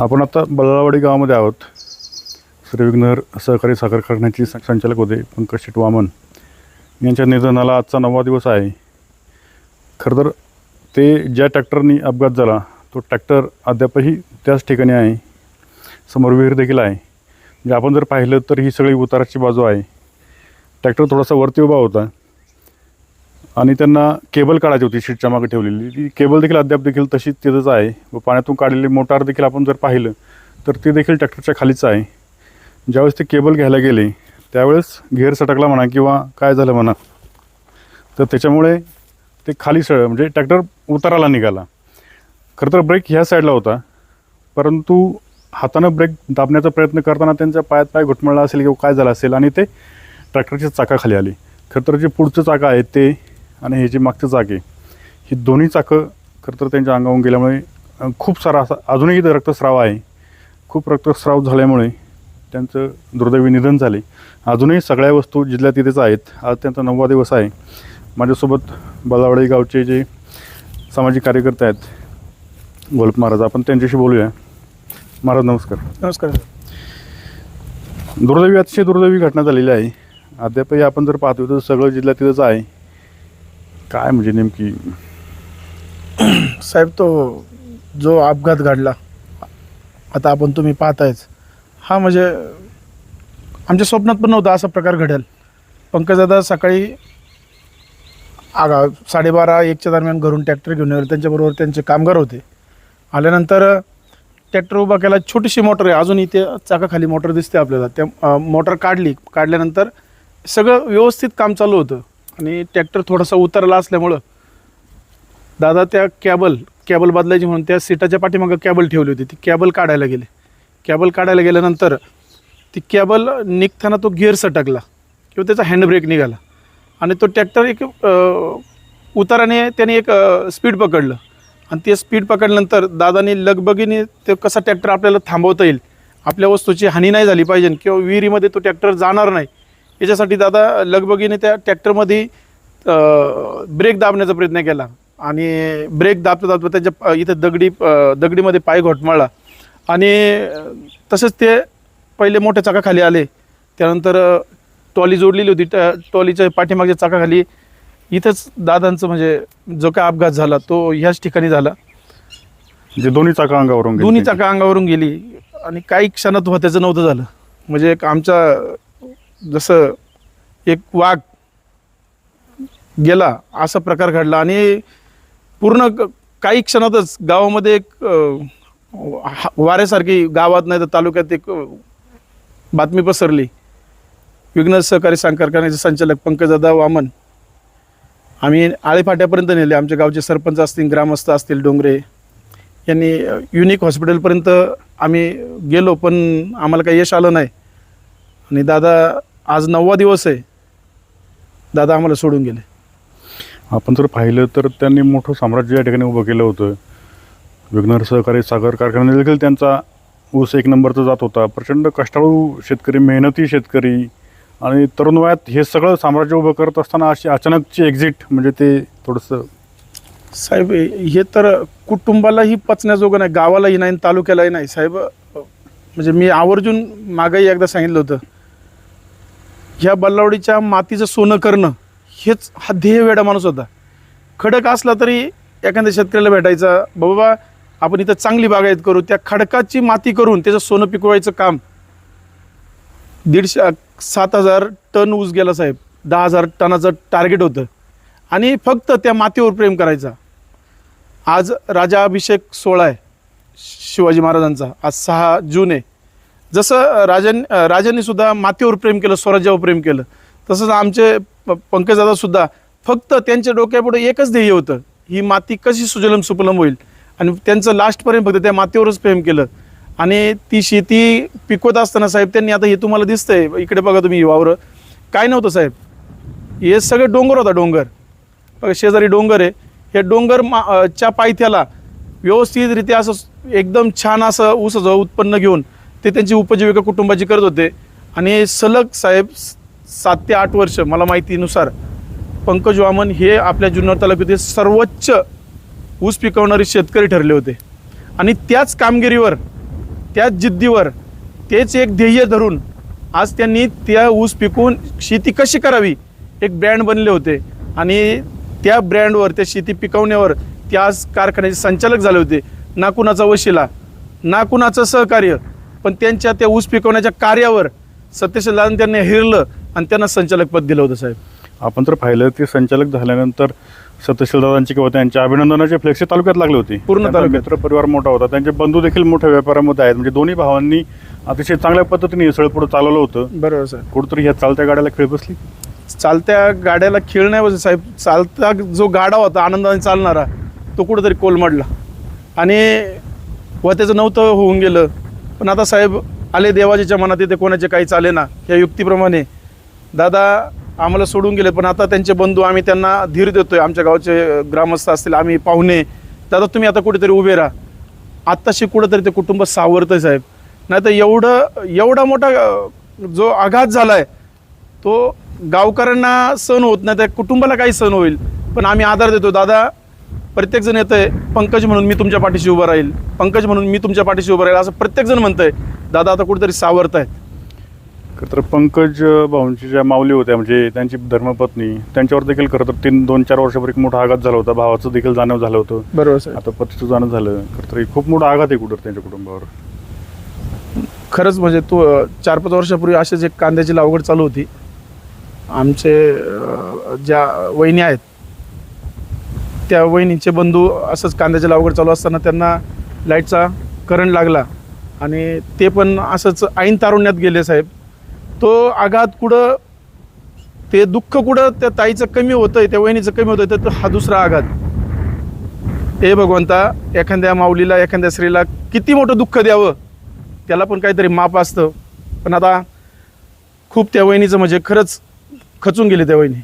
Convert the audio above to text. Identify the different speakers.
Speaker 1: आपण आता बल्लावाडी गावामध्ये आहोत. श्री विघ्नर सहकारी साखर कारखान्याचे संचालक होते पंकज शेट वामन यांच्या निधनाला आजचा नववा दिवस आहे. खरं तर ते ज्या ट्रॅक्टरनी अपघात झाला तो ट्रॅक्टर अद्यापही त्याच ठिकाणी आहे. समोर विहीर देखील आहे. म्हणजे आपण जर पाहिलं तर ही सगळी उताराची बाजू आहे. ट्रॅक्टर थोडासा वरती उभा होता. आणि त्यांना केबल काढायची होती शीटच्या मागे ठेवलेली. ती केबल देखील अद्याप देखील तशीच तिथंच आहे. व पाण्यातून काढलेली मोटार देखील आपण जर पाहिलं तर ते देखील ट्रॅक्टरच्या खालीच आहे. ज्यावेळेस ते केबल घ्यायला गेले त्यावेळेस घेर सटकला म्हणा किंवा काय झालं म्हणा तर त्याच्यामुळे ते खाली सळ म्हणजे ट्रॅक्टर उताराला निघाला. खरं तर ब्रेक ह्या साईडला होता परंतु हातानं ब्रेक दाबण्याचा प्रयत्न करताना त्यांच्या पायात पाय घुटमळला असेल किंवा काय झालं असेल आणि ते ट्रॅक्टरच्या चाकाखाली आली. खरं तर जे पुढचं चाकं आहे ते आणि हे जे मागचं चाक आहे ही दोन्ही चाकं खरं तर त्यांच्या अंगावरून गेल्यामुळे खूप सारा असा अजूनही रक्तस्राव आहे. खूप रक्तस्राव झाल्यामुळे त्यांचं दुर्दैवी निधन झाले. अजूनही सगळ्या वस्तू जिथल्या तिथेच आहेत. आज त्यांचा नववा दिवस आहे. माझ्यासोबत बलावडे गावचे जे सामाजिक कार्यकर्ते आहेत गोलप महाराज आपण त्यांच्याशी बोलूया. महाराज नमस्कार.
Speaker 2: नमस्कार.
Speaker 1: दुर्दैवी अतिशय दुर्दैवी घटना झालेली आहे. अद्यापही आपण जर पाहतो तर सगळं जिल्ह्यात तिथंच आहे. काय म्हणजे नेमकी?
Speaker 2: साहेब तो जो अपघात घडला आता आपण तुम्ही पाहतायच हा म्हणजे आमच्या स्वप्नात पण नव्हता असा प्रकार घडेल. पंकजदादा सकाळी आगा साडेबारा एकच्या दरम्यान घरून ट्रॅक्टर घेऊन गेले त्यांच्याबरोबर त्यांचे कामगार होते. आल्यानंतर ट्रॅक्टर उभा केला. छोटीशी मोटर आहे. अजून इथे चाकाखाली मोटर दिसते आपल्याला. त्या मोटर काढली. काढल्यानंतर सगळं व्यवस्थित काम चालू होतं. आणि ट्रॅक्टर थोडासा उतरला असल्यामुळं दादा त्या कॅबल कॅबल बदलायची म्हणून त्या सीटाच्या पाठीमागं कॅबल ठेवली होती. ती कॅबल काढायला गेले. कॅबल काढायला गेल्यानंतर ती कॅबल निघताना तो गिअर सटकला. किंवा त्याचा हँडब्रेक निघाला. आणि तो ट्रॅक्टर एक उताराने त्याने एक स्पीड पकडलं. आणि ते स्पीड पकडल्यानंतर दादानी लगबगीने ते कसा ट्रॅक्टर आपल्याला थांबवता येईल आपल्या वस्तूची हानी नाही झाली पाहिजे किंवा विहिरीमध्ये तो ट्रॅक्टर जाणार नाही याच्यासाठी दादा लगबगीने त्या ट्रॅक्टरमध्ये ब्रेक दाबण्याचा प्रयत्न केला. आणि ब्रेक दाबता दाबता त्याच्या इथं दगडी दगडीमध्ये पाय घोटमाळला. आणि तसंच ते पहिले मोठ्या चाकाखाली आले. त्यानंतर अ, ट्रॉली जोडलेली होती. त्या ट्रॉलीच्या पाठीमागच्या चाकाखाली इथंच दादांचं म्हणजे जो काय अपघात झाला तो ह्याच ठिकाणी झाला.
Speaker 1: जे दोन्ही चाका अंगावरून
Speaker 2: दोन्ही. चाका अंगावरून गेली. आणि काही क्षणात त्याचं नव्हतं झालं. म्हणजे एक आमच्या जसं एक वाघ गेला असा प्रकार घडला आणि पूर्ण क- काही क्षणातच गावामध्ये एक हा- वाऱ्यासारखी गावात नाही तर तालुक्यात एक बातमी पसरली. विघ्न सहकारी सांग कारखान्याचे संचालक पंकजदादा वामन. आम्ही आळेफाट्यापर्यंत नेले. आमच्या गावचे सरपंच असतील ग्रामस्थ असतील डोंगरे. यांनी युनिक हॉस्पिटलपर्यंत आम्ही गेलो पण आम्हाला काही यश आलं नाही. आणि दादा आज नववा दिवस आहे. दादा आम्हाला सोडून गेले.
Speaker 1: आपण जर पाहिलं तर त्यांनी मोठं साम्राज्य या ठिकाणी उभं केलं होतं. विघ्नर सहकारी सागर कारखाना देखील त्यांचा ऊस एक नंबरचा जात होता. प्रचंड कष्टाळू शेतकरी मेहनती शेतकरी आणि तरुण वयात हे सगळं साम्राज्य उभं करत असताना अशी अचानकची एक्झिट म्हणजे ते थोडंसं
Speaker 2: साहेब हे तर कुटुंबालाही पचण्याजोगं नाही गावालाही नाही आणि तालुक्यालाही नाही. साहेब म्हणजे मी आवर्जून मागंही एकदा सांगितलं होतं. ह्या बल्लावडीच्या मातीचं सोनं करणं हेच हा ध्येय वेडा माणूस होता. खडक असला तरी एखाद्या शेतकऱ्याला भेटायचा बाबा आपण इथं चांगली बागायत करू त्या खडकाची माती करून त्याचं सोनं पिकवायचं काम. दीडशे सात हजार टन ऊस गेला साहेब. दहा हजार टनाचं टार्गेट होतं. आणि फक्त त्या मातीवर प्रेम करायचा. आज राजा अभिषेक सोहळा आहे शिवाजी महाराजांचा. आज सहा जून आहे. जसं राजन राजांनी सुद्धा मातीवर प्रेम केलं स्वराज्यावर प्रेम केलं. तसंच आमचे प- पंकजदादा सुद्धा फक्त त्यांच्या डोक्यापुढे एकच ध्येय होतं ही माती कशी सुजलम सुपलम होईल? आणि त्यांचं लास्टपर्यंत फक्त त्या मातीवरच प्रेम केलं. आणि ती शेती पिकवत असताना साहेब त्यांनी आता हे तुम्हाला दिसतंय. इकडे बघा तुम्ही वावरं. काय नव्हतं साहेब? हे सगळे डोंगर होता डोंगर. बघा शेजारी डोंगर आहे. हे डोंगर मा च्या पायथ्याला व्यवस्थितरित्या असं एकदम छान असं ऊसाचं उत्पन्न घेऊन ते त्यांची उपजीविका कुटुंबाची करत होते. आणि सलग साहेब स- सात ते आठ वर्ष मला माहितीनुसार पंकज वामन हे आपल्या जुन्नर तालुक्यातील सर्वोच्च ऊस पिकवणारे शेतकरी ठरले होते. आणि त्याच कामगिरीवर त्याच जिद्दीवर तेच एक ध्येय धरून आज त्यांनी त्या ऊस पिकून शेती कशी करावी एक ब्रँड बनले होते. आणि त्या ब्रँडवर त्या शेती पिकवण्यावर ते आज कारखान्याचे संचालक झाले होते. ना कुणाचा वशिला. ना कुणाचं सहकार्य पण त्यांच्या त्या ऊस पिकवण्याच्या कार्यावर सत्यशील दादा त्यांनी हिरलं आणि त्यांना संचालकपद दिलं होतं साहेब.
Speaker 1: आपण जर पाहिलं ते संचालक झाल्यानंतर सत्यशीलदादांची किंवा त्यांच्या अभिनंदनाचे फ्लेक्स तालुक्यात लागले होते.
Speaker 2: पूर्ण तालुक्यात.
Speaker 1: मित्र परिवार मोठा होता. त्यांचे बंधू देखील मोठ्या व्यापारामध्ये आहेत. म्हणजे दोन्ही भावांनी अतिशय चांगल्या पद्धतीने इसळ पुढे चालवलं होतं.
Speaker 2: बरोबर साहेब.
Speaker 1: कुठंतरी ह्या चालत्या गाड्याला खेळ बसली?
Speaker 2: चालत्या गाड्याला खेळ नाही बसले साहेब. चालता जो गाडा होता आनंदाने चालणारा तो कुठंतरी कोलमडला. आणि व त्याचं नव्हतं होऊन गेलं. पण आता साहेब आले देवाजीच्या मनात येते कोणाचे काही चाले ना या युक्तीप्रमाणे. दादा आम्हाला सोडून गेले पण आता त्यांचे बंधू आम्ही त्यांना धीर देतोय. आमच्या गावचे ग्रामस्थ असतील आम्ही पाहुणे दादा तुम्ही आता कुठेतरी उभे राहा. आत्ताशी कुठंतरी ते कुटुंब सावरतंय साहेब. नाही तर एवढं एवढा मोठा जो आघात झाला आहे तो गावकऱ्यांना सण होत नाही त्या कुटुंबाला काही सण होईल. पण आम्ही आधार देतो. दादा प्रत्येकजण येतं आहे पंकज म्हणून मी तुमच्या पाठीशी उभं राहील पंकज म्हणून मी तुमच्या पाठीशी उभं राहील असं प्रत्येकजण म्हणतंय. दादा आता कुठेतरी सावरत आहेत
Speaker 1: तर पंकज भाऊंची ज्या माऊली होत्या म्हणजे त्यांची धर्मपत्नी त्यांच्यावर देखील खरं तर तीन दोन चार वर्षापूर्वी एक मोठा आघात झाला होता. भावाचं देखील जाणव झालं होतं.
Speaker 2: बरोबर
Speaker 1: आता पतीचं जाणं झालं. खरं तर खूप मोठा आघात आहे कुठं त्यांच्या कुटुंबावर.
Speaker 2: खरंच म्हणजे तो चार पाच वर्षापूर्वी अशीच एक कांद्याची लागवड चालू होती. आमचे ज्या वहिनी आहेत त्या वहिनीचे बंधू असंच कांद्याची लावगड चालू असताना त्यांना लाईटचा करंट लागला. आणि ते पण असंच ऐन तारुण्यात गेले साहेब. तो आघात कुठं ते दुःख कुठं त्या ताईचं कमी होतंय त्या वहिनीचं कमी होतं तर तो हा दुसरा आघात. हे भगवंता एखाद्या माऊलीला एखाद्या स्त्रीला किती मोठं दुःख द्यावं? त्याला पण काहीतरी माप असतं. पण आता खूप त्या वहिनीचं म्हणजे खरंच खचून गेली त्या वहिनी.